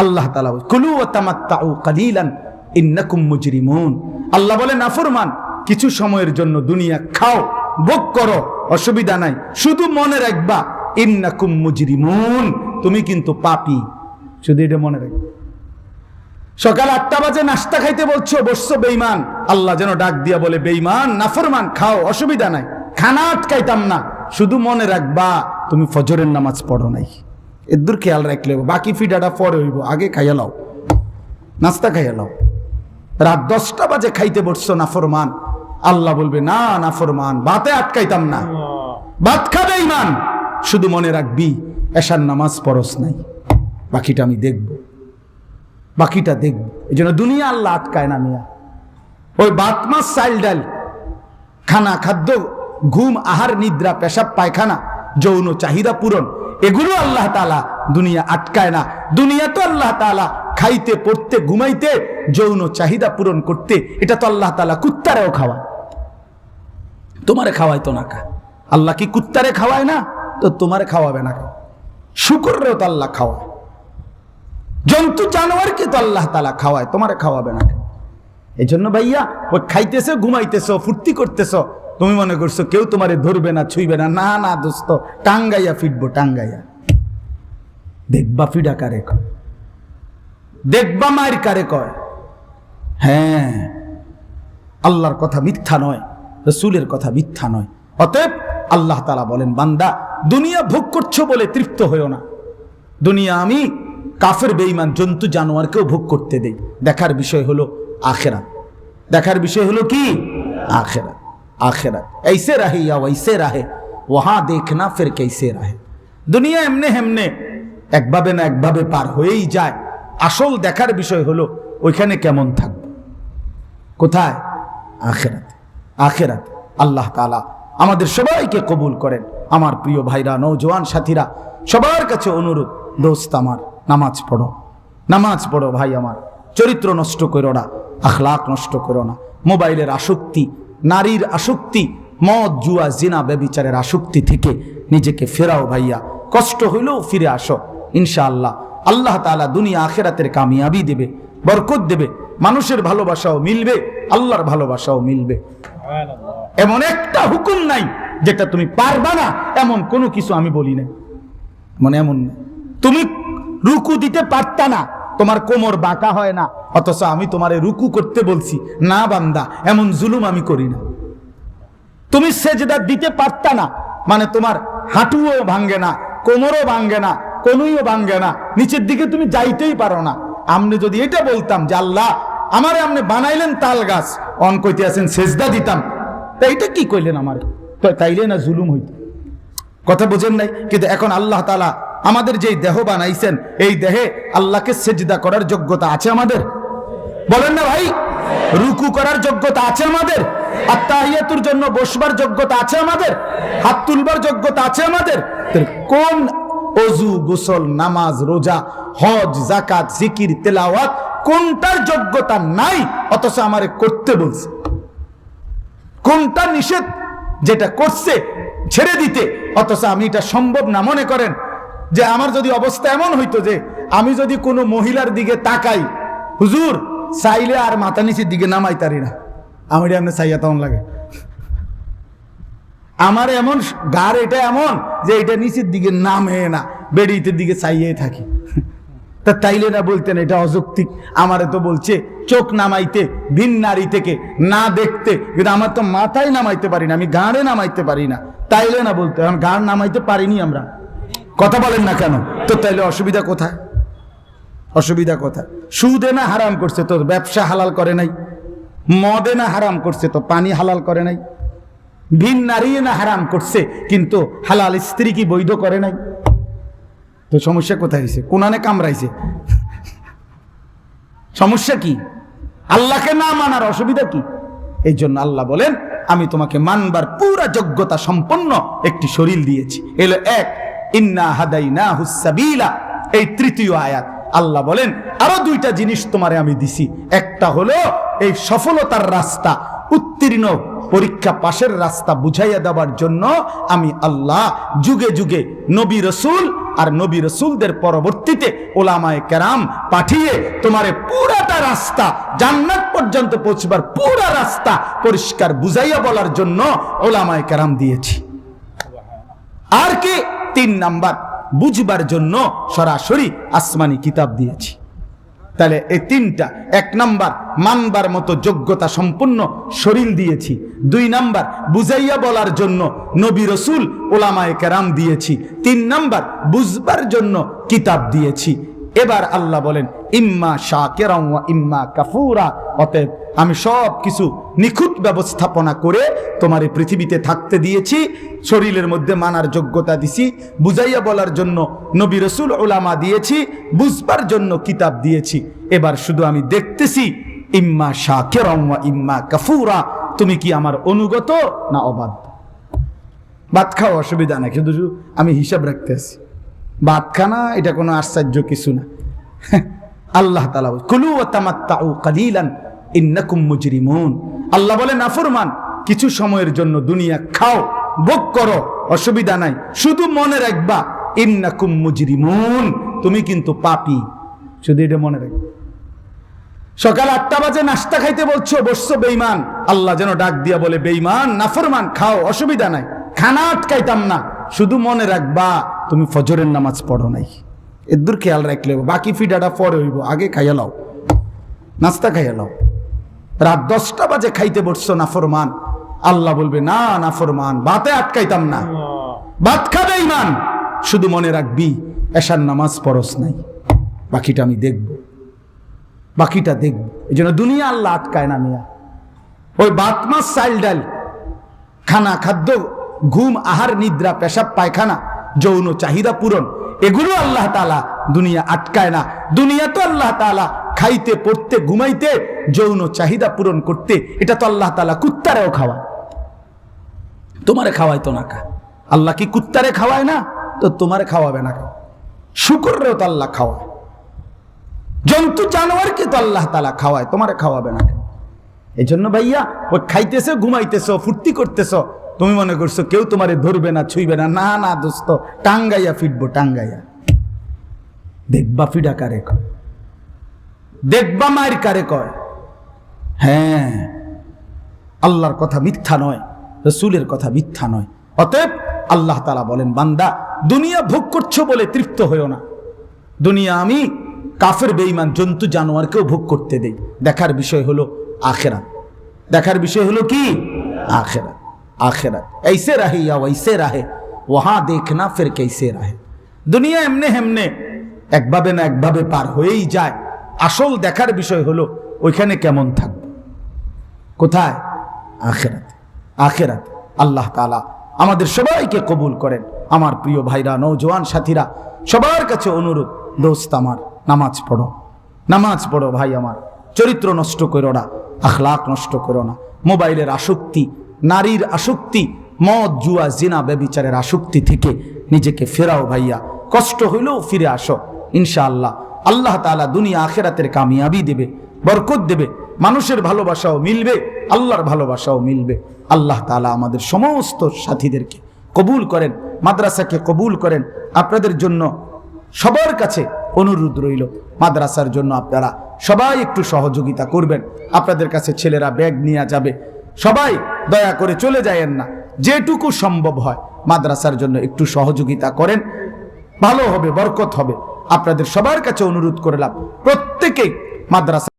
আল্লাহ তালা কুলু ও তামাত্তাউ কালিলান, ইন্নাকুম মুজরিমুন। আল্লাহ বলে নাফরমান কিছু সময়ের জন্য দুনিয়া খাও, ভোগ করো, অসুবিধা নাই। শুধু মনে রাখবা, ইন্নাকুম মুজরিমুন, তুমি কিন্তু পাপি। শুধু এটা মনে রাখবা। সকাল আটটা বাজে নাস্তা খাইতে বলছো, বসছো বেইমান আল্লাহ যেন ডাক দিয়া বলে বেইমান নাফরমান খাও, অসুবিধা নাই। খানা আটকাইতাম না। শুধু মনে রাখবা, তুমি ফজরের নামাজ পড়ো নাই। এদুর খেয়াল রাখলে। বাকি ফিডাটা পরে হইব। আগে খাইয়া লাও। নাস্তা খাইয়া লাও। রাত দশটা বাজে খাইতে বসছো নাফরমান আল্লাহ বলবে, না নাফরমান বাতে আটকাইতাম না। ভাত খাবে ইমান। শুধু মনে রাখবি, এশার নামাজ পরস নাই। বাকিটা আমি দেখব। বাকিটা দেখব। এই জন্য দুনিয়া আল্লাহ আটকায় না মিয়া। ওই বাত মাছ, চাইল ডাল, খানা, খাদ্য, ঘুম, আহার, নিদ্রা, পেশাব, পায়খানা, যৌন চাহিদা পূরণ এগুলো আল্লাহ তালা দুনিয়া আটকায় না। দুনিয়া তো আল্লাহ তালা খাইতে, পড়তে, ঘুমাইতে, যৌন চাহিদা পূরণ করতে, এটা তো আল্লাহ তালা কুত্তারেও খাওয়ায়। তোমারে খাওয়াই তো না খা আল্লাহ কি কুত্তারে খাওয়ায় না? তো তোমারে খাওয়াবে না শুকরেও তো আল্লাহ খাওয়ায়। জন্তু জানোয়ারকে তো আল্লাহ তালা খাওয়ায়, তোমারে খাওয়াবে না এই জন্য ভাইয়া, ও খাইতেছো, ঘুমাইতেছো ফুর্তি করতেছো তুমি মনে করছ কেউ তোমারে ধরবে না, ছুইবে না। না না, দোস্ত, টাঙ্গাইয়া ফিটবো টাঙ্গাইয়া। দেখবা ফিডা কারে কয়? দেখবা মায়ের কারে কয়? হ্যাঁ আল্লাহর কথা মিথ্যা নয়, রসুলের কথা মিথ্যা নয়। অতএব আল্লাহ তালা বলেন, বান্দা, দুনিয়া ভোগ করছ বলে তৃপ্ত হয়েও না। দুনিয়া আমি কাফের, বেঈমান, জন্তু, জানোয়ারকেও ভোগ করতে দেই। দেখার বিষয় হলো আখেরা দেখার বিষয় হলো কি? আখেরা আখেরা ऐसे रहे या वैसे रहे वहां देखना फिर कैसे रहे দুনিয়া এমনে হেমনে একভাবে না একভাবে পার হয়েই যায় আসল দেখার বিষয় হলো ওইখানে কেমন থাকবে কোথায় আখেরাত আখেরাত আল্লাহ তালা আমাদের সবাইকে কবুল করেন আমার প্রিয় ভাইরা নৌজওয়ান সাথীরা সবার কাছে অনুরোধ দোস্ত আমার নামাজ পড়ো নামাজ পড়ো ভাই আমার চরিত্র নষ্ট করো না আখলাক নষ্ট করো না মোবাইলের আসক্তি নারীর আসক্তি মদ জুয়া জিনা ব্যবিচারের আসক্তি থেকে নিজেকে ফেরাও ভাইয়া। কষ্ট হইলেও ফিরে আসো ইনশাআল্লাহ। আল্লাহ তাআলা দুনিয়া আখেরাতের কামিয়াবি দেবে বরকত দেবে মানুষের ভালোবাসাও মিলবে আল্লাহর ভালোবাসাও মিলবে। এমন একটা হুকুম নাই যেটা তুমি পারবা না এমন কোনো কিছু আমি বলি না মানে এমন তুমি রুকু দিতে পারতা না তোমার কোমর বাঁকা হয় না। অথচ আমি তোমারে রুকু করতে বলছি। না বান্দা, এমন জুলুম আমি করি না। তুমি সেজদা দিতে পারতা না। মানে তোমার হাঁটুও ভাঙ্গে না, কোমরও ভাঙ্গে না, কনুইও ভাঙ্গে না। নিচের দিকে তুমি যাইতেই পারো না। আমনে যদি এটা বলতাম যে আল্লাহ, আমারে আমনে বানাইলেন তাল গাছ, অন কইতে আছেন, সেজদা দিতাম। তা এটা কি কইলেন আমারে? তাইলে না জুলুম হইত। কথা বোঝেন নাই? কিন্তু এখন আল্লাহ তালা আমাদের যেই দেহ বানাইছেন, এই দেহে আল্লাহকে সেজদা করার যোগ্যতা আছে আমাদের? বলেন না ভাই। রুকু করার যোগ্যতা আছে আমাদের? আত্মাহিয়াতুর জন্য বসবার যোগ্যতা আছে আমাদের? হাত তুলবার যোগ্যতা আছে আমাদের? কোন অজু, গোসল, নামাজ, রোজা, হজ জাকাত জিকির, তেলাওয়াত, কোনটার যোগ্যতা নাই? অথচ আমারে করতে বলছে। কোনটা নিষেধ? যেটা করছে, ছেড়ে দিতে। অথচ আমি এটা সম্ভব না মনে করেন। যে আমার যদি অবস্থা এমন হইতো যে আমি যদি কোনো মহিলার দিকে তাকাই, হুজুর, চাইলে আর মাথা নিচের দিকে নামাই তারি না। আমার এমনি চাইয়া তখন লাগে। আমার এমন গার এটা এমন যে এটা নিচের দিকে নামে না, বেডিতের দিকে চাইয়ে থাকি। তা তাইলে না বলতেন এটা অযৌক্তিক। আমারে তো বলছে, চোখ নামাইতে, ভিন নারী থেকে না দেখতে, কিন্তু আমার তো মাথায় নামাইতে পারি না, আমি গাঁড়ে নামাইতে পারি না। তাইলে না বলতে গাঁড় নামাইতে পারিনি আমরা। কথা বলেন না কেন? তো তাইলে অসুবিধা কোথায়? অসুবিধা কোথায়? সুদে না হারাম করছে তো ব্যবসা হালাল করে নাই। মদে না হারাম করছে তো পানি হালাল করে নাই। ভিন নারী না হারাম করছে, কিন্তু হালাল স্ত্রী কি বৈধ করে নাই? তো সমস্যা কোথায় হয়েছে কোনানে কামড়াইছে? সমস্যা কি? আল্লাহকে না মানার অসুবিধা কি? এই জন্য আল্লাহ বলেন, আমি তোমাকে মানবার পুরা যোগ্যতা সম্পন্ন একটি শরীর দিয়েছি। এলো এক ইন্না হাদাই না হুসাবিলা এই তৃতীয় আয়াত। আল্লাহ বলেন, আরও দুইটা জিনিস তোমারে আমি দিছি। একটা হলো এই সফলতার রাস্তা, উত্তীর্ণ পরীক্ষা পাশের রাস্তা বুঝাইয়া দেওয়ার জন্য আমি আল্লাহ যুগে যুগে নবী রসুল আর নবী রসুলদের পরবর্তীতে ওলামায় কেরাম পাঠিয়ে তোমারে পুরাটা রাস্তা, জান্নাত পর্যন্ত পৌঁছবার পুরা রাস্তা পরিষ্কার বুঝাইয়া বলার জন্য ওলামায় কেরাম দিয়েছি। আর কি? তিন নাম্বার, বুঝবার জন্য সরাসরি আসমানি কিতাব দিয়েছি। তাহলে এই তিনটা, এক নাম্বার, মানবার মতো যোগ্যতা সম্পূর্ণ শরীর দিয়েছি। দুই নাম্বার, বুঝাইয়া বলার জন্য নবী রসুল ওলামায় কেরাম দিয়েছি। তিন নাম্বার, বুঝবার জন্য কিতাব দিয়েছি। এবার আল্লাহ বলেন, ইম্মা শাকেরা ইম্মা কাফুরা, অতএব আমি সব কিছু নিখুঁত ব্যবস্থাপনা করে তোমার এই পৃথিবীতে থাকতে দিয়েছি, শরীরের মধ্যে মানার যোগ্যতা দিছি, বুঝাইয়া বলার জন্য নবী রসুল ওলামা দিয়েছি, বুঝবার জন্য কিতাব দিয়েছি। এবার শুধু আমি দেখতেছি, ইম্মা শাকেরা ইম্মা কাফুরা। তুমি কি আমার অনুগত না অবাধ্য ভাত খাওয়া অসুবিধা নাই কিন্তু আমি হিসাব রাখতে আছি। ভাত খানা, এটা কোনো আশ্চর্য কিছু না। আল্লাহ তালা কুলু ও কালিলান। ইন্নাকুম মুজরিমুন। আল্লাহ বলে নাফরমান কিছু সময়ের জন্য দুনিয়া খাও, ভোগ করো, অসুবিধা নাই। শুধু মনে রাখবা, ইন্নাকুম মুজরিমুন। তুমি কিন্তু পাপি। শুধু এটা মনে রাখবা। সকাল আটটা বাজে নাস্তা খাইতে বলছো, বসছো বেইমান আল্লাহ যেন ডাক দিয়া বলে বেইমান নাফরমান খাও, অসুবিধা নাই। খানা আটকাইতাম না। শুধু মনে রাখবা, তুমি ফজরের নামাজ পড়ো নাই। এদুর খেয়াল রাখলে বাকি ফিডাটা পরে হইব, আগে খাইয়া লাও। নাস্তা খাইয়া লাও। রাত দশটা বাজে খাইতে বসছো না ফরমান আল্লাহ বলবে, না না ফরমান বাতে আটকাইতাম না। ভাত খাবে ইমান, শুধু মনে রাখবি, এশার নামাজ পরশ নাই। বাকিটা আমি দেখব। বাকিটা দেখব। এই জন্য দুনিয়া আল্লাহ আটকায় না মিয়া। ওই বাত মাছ, চাইল ডাল খানা, খাদ্য, ঘুম, আহার, নিদ্রা, পেশাব, পায়খানা, যৌন চাহিদা পূরণ, এগুলো আল্লাহ তালা দুনিয়া আটকায় না। দুনিয়া তো আল্লাহ তালা খাইতে, পড়তে, ঘুমাইতে, যৌন চাহিদা পূরণ করতে, এটা তো আল্লাহ তালা কুত্তারেও খাওয়ায়। তোমারে খাওয়াই তো না খা আল্লাহ কি কুত্তারে খাওয়ায় না? তো তোমারে খাওয়াবে না শুকরেও তো আল্লাহ খাওয়ায়। জন্তু জানোয়ারকে তো আল্লাহ তালা খাওয়ায়, তোমারে খাওয়াবে না এই জন্য ভাইয়া, ও খাইতেছো, ঘুমাইতেছো, ফুর্তি করতেছো, তুমি মনে করছ কেউ তোমারে ধরবে না, ছুইবে না। না না, দোস্ত, টাঙ্গাইয়া ফিটবো টাঙ্গাইয়া। দেখবা ফিডা কারে কয় দেখবা মায়ের কারে কয়? হ্যাঁ আল্লাহর কথা মিথ্যা নয়, রসুলের কথা মিথ্যা নয়। অতএব আল্লাহ তালা বলেন, বান্দা, দুনিয়া ভোগ করছ বলে তৃপ্ত হয়েও না। দুনিয়া আমি কাফের বেইমান জন্তু, জানোয়ারকেও ভোগ করতে দেই। দেখার বিষয় হলো আখেরা দেখার বিষয় হলো কি? আখেরা আখেরা এইসে রাহে ইয়া ওইসে রাহে। ওহা দেখ না ফের কেসে রাহে। দুনিয়া এমনে হেমনে একভাবে না একভাবে পার হয়েই যায়। আসল দেখার বিষয় হলো, ওইখানে কেমন থাকবে? কোথায়? আখেরাত। আখেরাত আল্লাহ তালা আমাদের সবাইকে কবুল করেন। আমার প্রিয় ভাইরা নৌজওয়ান সাথীরা, সবার কাছে অনুরোধ, দোস্ত আমার, নামাজ পড়ো। নামাজ পড়ো ভাই আমার। চরিত্র নষ্ট করো না, আখলাক নষ্ট করো না। মোবাইলের আসক্তি, নারীর আসক্তি, মদ, জুয়া, জিনা, ব্যবিচারের আসক্তি থেকে নিজেকে ফেরাও ভাইয়া। কষ্ট হইলেও ফিরে আসো, ইনশাআল্লাহ। আল্লাহ তাআলা দুনিয়া আখেরাতের কামিয়াবি দেবে, বরকত দেবে, মানুষের ভালোবাসাও মিলবে, আল্লাহর ভালোবাসাও মিলবে। আল্লাহ তাআলা আমাদের সমস্ত সাথীদেরকে কবুল করেন, মাদ্রাসাকে কবুল করেন। আপনাদের জন্য সবার কাছে অনুরোধ রইল, মাদ্রাসার জন্য আপনারা সবাই একটু সহযোগিতা করবেন। আপনাদের কাছে ছেলেরা ব্যাগ নিয়ে যাবে, সবাই দয়া করে চলে যায়েন না, যেটুকু সম্ভব হয় মাদ্রাসার জন্য একটু সহযোগিতা করেন, ভালো হবে, বরকত হবে। আপনাদের সবার কাছে অনুরোধ করলাম প্রত্যেকে মাদ্রাসা